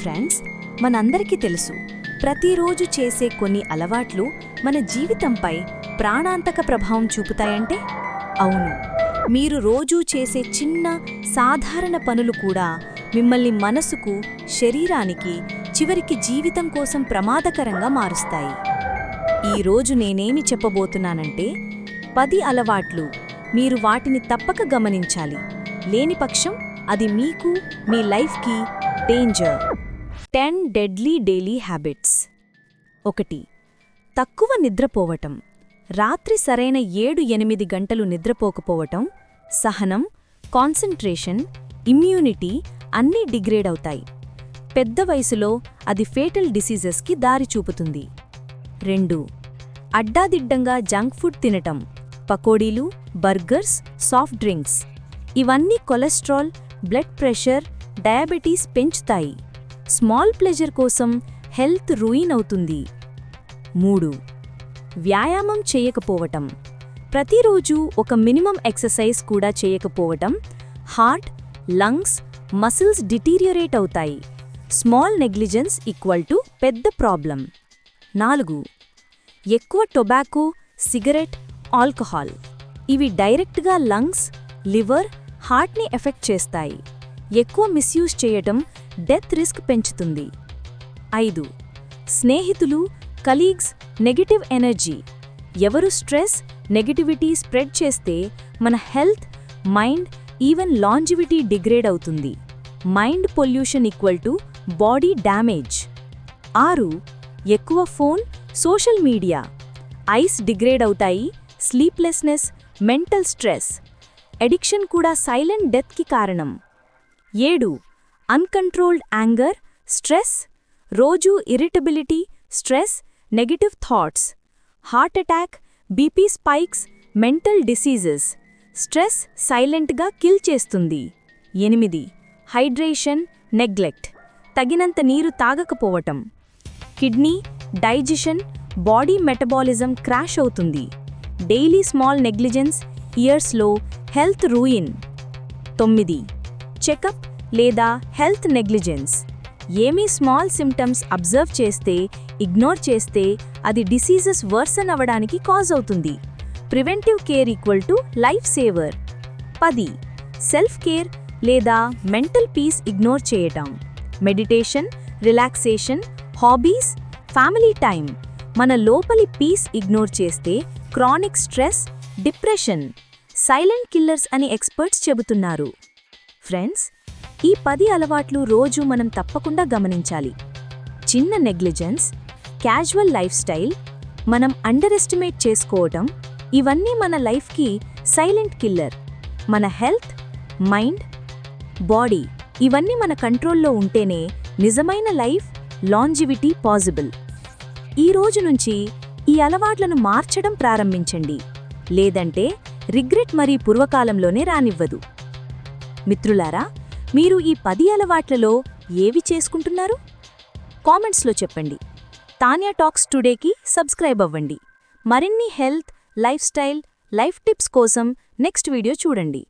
Friends మనందరికీ తెలుసు ప్రతిరోజు చేసే కొన్ని అలవాట్లు మన జీవితంపై ప్రాణాంతక ప్రభావం చూపుతాయంటే? అవును. మీరు రోజూ చేసే చిన్న సాధారణ పనులు కూడా మిమ్మల్ని మనసుకు శరీరానికి చివరికి జీవితం కోసం ప్రమాదకరంగా మారుస్తాయి. ఈరోజు నేనేమి చెప్పబోతున్నానంటే పది అలవాట్లు మీరు వాటిని తప్పక గమనించాలి. లేని పక్షం అది మీకు మీ లైఫ్కి danger ten deadly daily habits. ఒకటి తక్కువ నిద్రపోవటం. రాత్రి సరైన ఏడు ఎనిమిది గంటలు నిద్రపోకపోవటం సహనం కాన్సంట్రేషన్ ఇమ్యూనిటీ అన్నీ డిగ్రేడ్ అవుతాయి. పెద్ద వయసులో అది ఫేటల్ డిసీజెస్కి దారి చూపుతుంది. రెండు అడ్డాదిడ్డంగా జంక్ ఫుడ్ తినటం. పకోడీలు బర్గర్స్ సాఫ్ట్ డ్రింక్స్. ఇవన్నీ కొలెస్ట్రాల్ బ్లడ్ ప్రెషర్ డయాబెటీస్ పెంచుతాయి. స్మాల్ ప్లెజర్ కోసం హెల్త్ రూయిన్ అవుతుంది. మూడు వ్యాయామం చేయకపోవటం. ప్రతిరోజు ఒక మినిమం ఎక్సర్సైజ్ కూడా చేయకపోవటం హార్ట్ లంగ్స్ మసిల్స్ డిటీరియోరేట్ అవుతాయి. స్మాల్ నెగ్లిజెన్స్ ఈక్వల్ టు పెద్ద ప్రాబ్లం. నాలుగు ఎక్కువ టొబాకో సిగరెట్ ఆల్కహాల్. ఇవి డైరెక్ట్గా లంగ్స్ లివర్ హార్ట్ని ఎఫెక్ట్ చేస్తాయి. ఎక్కువ మిస్యూజ్ చేయటం డెత్ రిస్క్ పెంచుతుంది. ఐదు. స్నేహితులు కలీగ్స్ నెగటివ్ ఎనర్జీ. ఎవరు స్ట్రెస్ నెగటివిటీ స్ప్రెడ్ చేస్తే మన health mind even longevity degrade అవుతుంది. Mind pollution equal to body damage ఆరు. ఎక్కువ phone social media. Eyes degrade అవుతాయి స్లీప్లెస్నెస్ మెంటల్ స్ట్రెస్. ఎడిక్షన్ కూడా సైలెంట్ డెత్కి కారణం. ఏడు. అన్కంట్రోల్డ్ యాంగర్ స్ట్రెస్ రోజూ irritability stress negative thoughts heart attack BP spikes mental diseases stress సైలెంట్గా కిల్ చేస్తుంది. ఎనిమిది హైడ్రేషన్ నెగ్లెక్ట్ తగినంత నీరు తాగకపోవటం. Kidney digestion body metabolism crash అవుతుంది. డైలీ స్మాల్ నెగ్లిజెన్స్ ఇయర్స్లో హెల్త్ రూయిన్. తొమ్మిది చెకప్ లేదా హెల్త్ నెగ్లిజెన్స్. ఏమీ స్మాల్ సిమ్టమ్స్ అబ్జర్వ్ చేస్తే ఇగ్నోర్ చేస్తే అది డిసీజెస్ వర్సన్ అవ్వడానికి కాజ్ అవుతుంది. Preventive care equal to life saver. పది. సెల్ఫ్ కేర్ లేదా మెంటల్ పీస్ ఇగ్నోర్ చేయటం. Meditation relaxation hobbies family time మన లోపలి పీస్ ఇగ్నోర్ చేస్తే chronic stress depression. Silent killers అని ఎక్స్పర్ట్స్ చెబుతున్నారు. ఫ్రెండ్స్ ఈ పది అలవాట్లు రోజు మనం తప్పకుండా గమనించాలి. చిన్న నెగ్లిజెన్స్ క్యాజువల్ లైఫ్ స్టైల్ మనం అండర్ ఎస్టిమేట్ చేసుకోవటం ఇవన్నీ మన లైఫ్కి సైలెంట్ కిల్లర్. మన హెల్త్ మైండ్ బాడీ ఇవన్నీ మన కంట్రోల్లో ఉంటేనే నిజమైన లైఫ్ లాంజివిటీ పాసిబుల్ ఈ రోజు నుంచి ఈ అలవాట్లను మార్చడం ప్రారంభించండి. లేదంటే రిగ్రెట్ మరీ పూర్వకాలంలోనే రానివ్వదు. మిత్రులారా మీరు ఈ పది అలవాట్లలో ఏవి చేసుకుంటున్నారు? కామెంట్స్లో చెప్పండి. తాన్యా టాక్స్ టుడేకి సబ్స్క్రైబ్ అవ్వండి. మరిన్ని health lifestyle life tips కోసం నెక్స్ట్ వీడియో చూడండి.